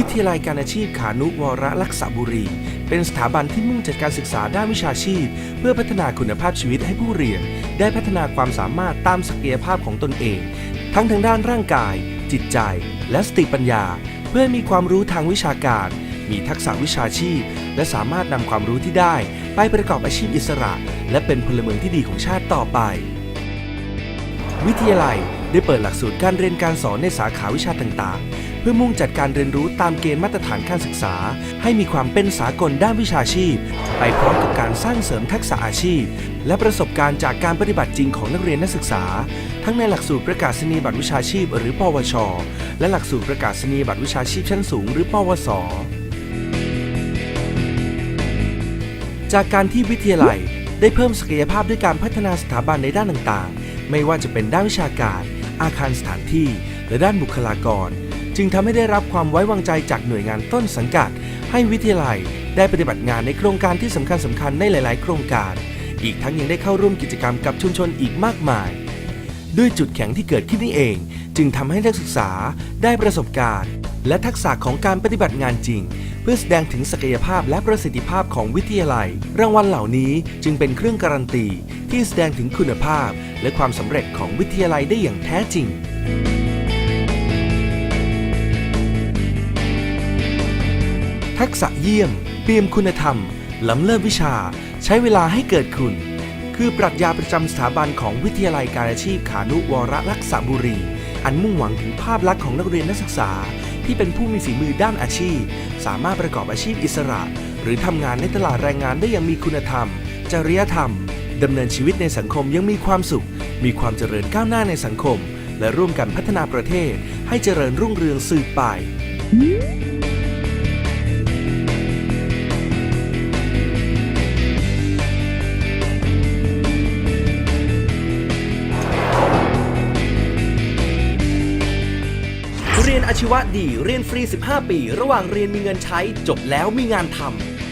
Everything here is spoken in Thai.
ิทยาลัยการอาชีพขานุวรลักษบุรี เป็นสถาบันที่มุ่งจัดการศึกษาด้านวิชาชีพ เพื่อพัฒนาคุณภาพชีวิตให้ผู้เรียน ได้พัฒนาความสามารถตามศักยภาพของตนเอง ทั้งทางด้านร่างกาย จิตใจ และสติปัญญา เพื่อมีความรู้ทางวิชาการ มีทักษะวิชาชีพ และสามารถนำความรู้ที่ได้ ไปประกอบอาชีพอิสระ และเป็นพลเมืองที่ดีของชาติต่อไป วิทยาลัยได้เปิดหลักสูตรการเรียนการสอนในสาขาวิชาต่างๆ เพื่อมุ่งจัดการเรียนรู้ตามเกณฑ์มาตรฐานการศึกษา ให้มีความเป็นสากลด้านวิชาชีพ ไปพร้อมกับการสร้างเสริมทักษะอาชีพ และประสบการณ์จากการปฏิบัติจริงของนักเรียนนักศึกษา ทั้งในหลักสูตรประกาศนียบัตรวิชาชีพ หรือปวช และหลักสูตรประกาศนียบัตรวิชาชีพชั้นสูง หรือ ปวสจากการที่วิทยาลัยได้เพิ่มศักยภาพด้วยการพัฒนาสถาบันในด้านต่างๆ ไม่ว่าจะเป็นด้านวิชาการ อาคารสถานที่ และด้านบุคลากร จึงทำให้ได้รับความไว้วางใจจากหน่วยงานต้นสังกัด ให้วิทยาลัยได้ปฏิบัติงานในโครงการที่สำคัญสำคัญๆในหลาย ๆ โครงการ อีกทั้งยังได้เข้าร่วมกิจกรรมกับชุมชนอีกมากมาย ด้วยจุดแข็งที่เกิดขึ้นนี่เอง จึงทำให้นักศึกษาได้ประสบการณ์ และทักษะของการปฏิบัติงานจริง เพื่อแสดงถึงศักยภาพและประสิทธิภาพของวิทยาลัย รางวัลเหล่านี้จึงเป็นเครื่องการันตี ที่แสดงถึงคุณภาพ และความสำเร็จของวิทยาลัยได้อย่างแท้จริง ทักษะเยี่ยม เปี่ยมคุณธรรม ล้ำเลิศวิชา ใช้เวลาให้เกิดคุณ คือปรัชญาประจำสถาบันของวิทยาลัยการอาชีพขานุวรลักษบุรี อันมุ่งหวังถึงภาพลักษณ์ของนักเรียนนักศึกษา ที่เป็นผู้มีฝีมือด้านอาชีพ สามารถประกอบอาชีพอิสระ หรือทำงานในตลาดแรงงานได้อย่างมีคุณธรรม จริยธรรมดำเนินชีวิตในสังคมยังมีความสุข มีความเจริญก้าวหน้าในสังคม และร่วมกันพัฒนาประเทศ ให้เจริญรุ่งเรืองสืบไป อาชีวะดีเรียนฟรี 15 ปี ระหว่างเรียนมีเงินใช้ จบแล้วมีงานทำ